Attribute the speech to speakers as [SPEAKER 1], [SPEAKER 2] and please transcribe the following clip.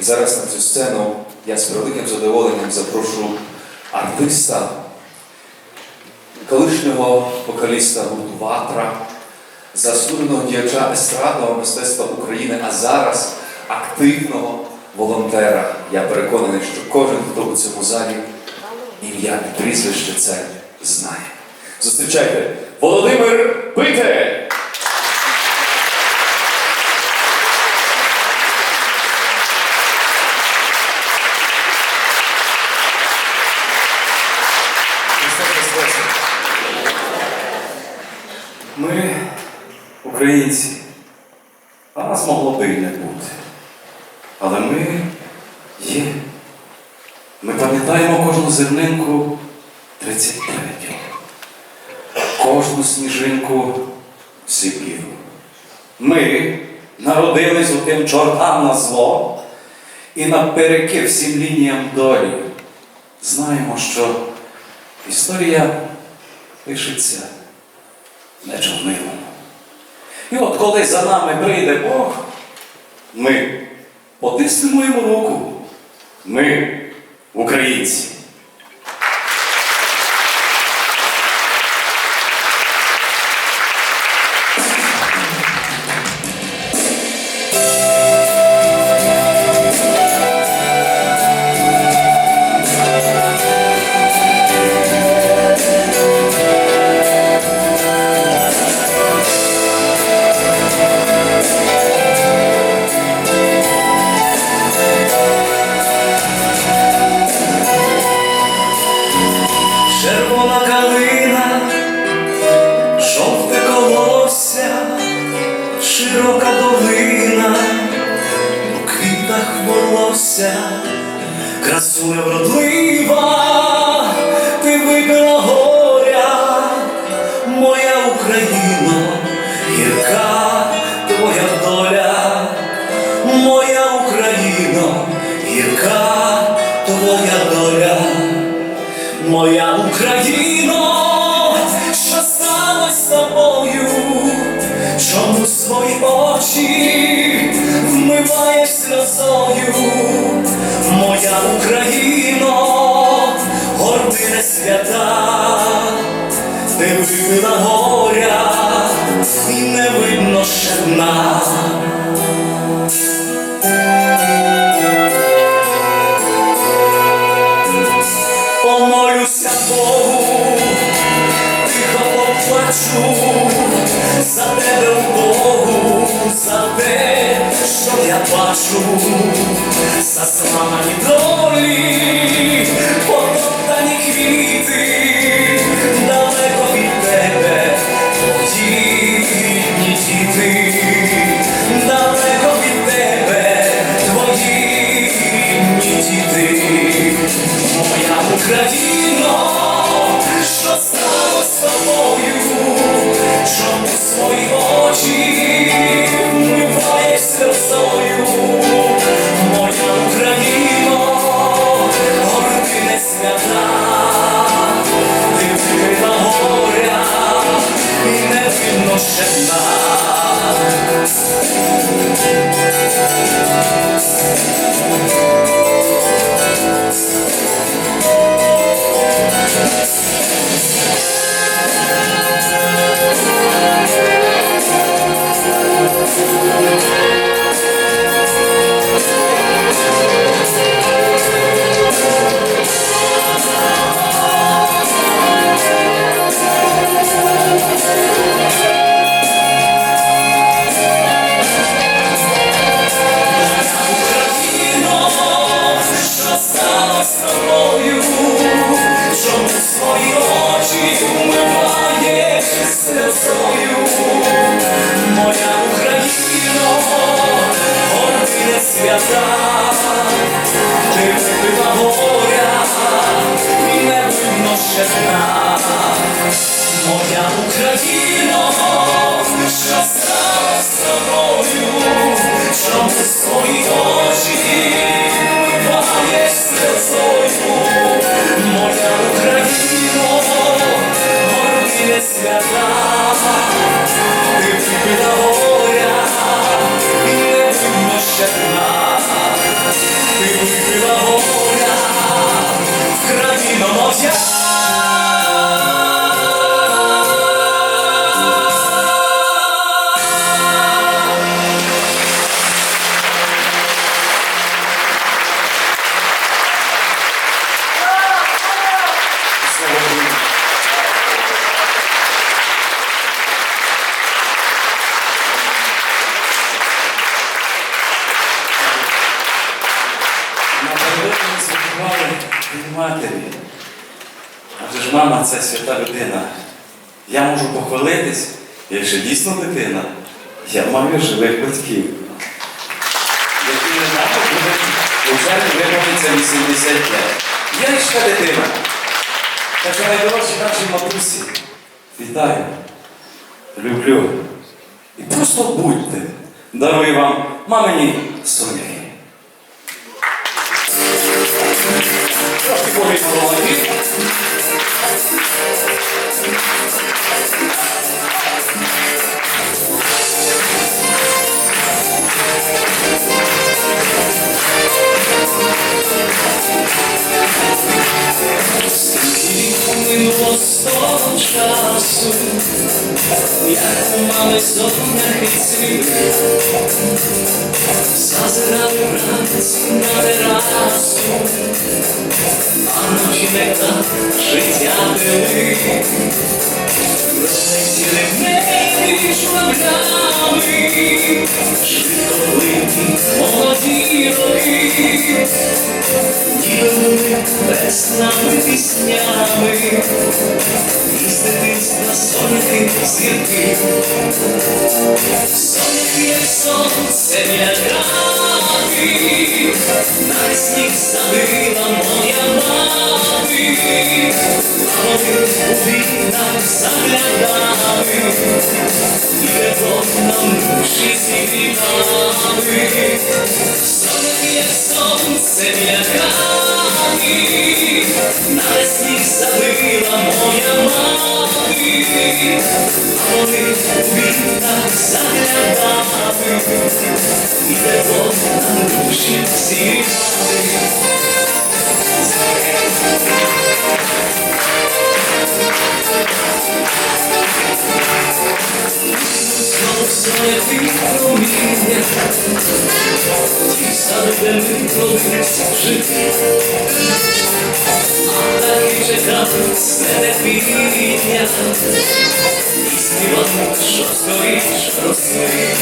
[SPEAKER 1] Зараз на цю сцену я з великим задоволенням запрошу артиста, колишнього вокаліста гурту Ватра, заслуженого діяча естрадного мистецтва України, а зараз активного волонтера. Я переконаний, що кожен, хто у цьому залі ім'я і прізвище це знає. Зустрічайте Володимир Питель!
[SPEAKER 2] Українці, а нас могло би і не бути. Але ми є. Ми пам'ятаємо кожну зернинку 33-го, кожну сніжинку Сибіру. Ми народились у тим чортам на зло і напереки всім лініям долі. Знаємо, що історія пишеться не чорнилом. І от коли за нами прийде Бог, ми потиснемо йому руку. Ми українці. Широка долина, у квітах волосся, красуня вродлива, ти випила горя, моя Україно, гірка твоя доля, моя Україно, гірка твоя доля. Моя Україно, свої очі вмиваєш сльозою, моя Україно, гордине свята, ти випила горя, і не видно дна. Помолюся Богу, тихо поплачу за тебе у Богу, за те, що я бачу, за зламані долі, Моя Україно,
[SPEAKER 3] мама це свята людина. Я можу похвалитись, якщо дійсно дитина, я маю живих батьків.
[SPEAKER 1] Які не у червні виповниться 85. Я ще дитина.
[SPEAKER 3] Так що найдорожчі наші матусі. Вітаю, люблю. І просто будьте. Дарую вам мамині соняхи.
[SPEAKER 1] Трошки повільно голові.
[SPEAKER 2] У мами соняхи цвіли, зазирали вранці на терасу, а ночі не так життя пили, розлетіли в небі журавлями, швидко молоді роки. Ділили веснами піснями, сонце біля на сніг садила моя мати, а вони у вікнах заглядали, і тепло нам душі зігрівали. Сніг садила моя мати, а вони у вікнах заглядали, і тепло на душі зігрівали. Скоріш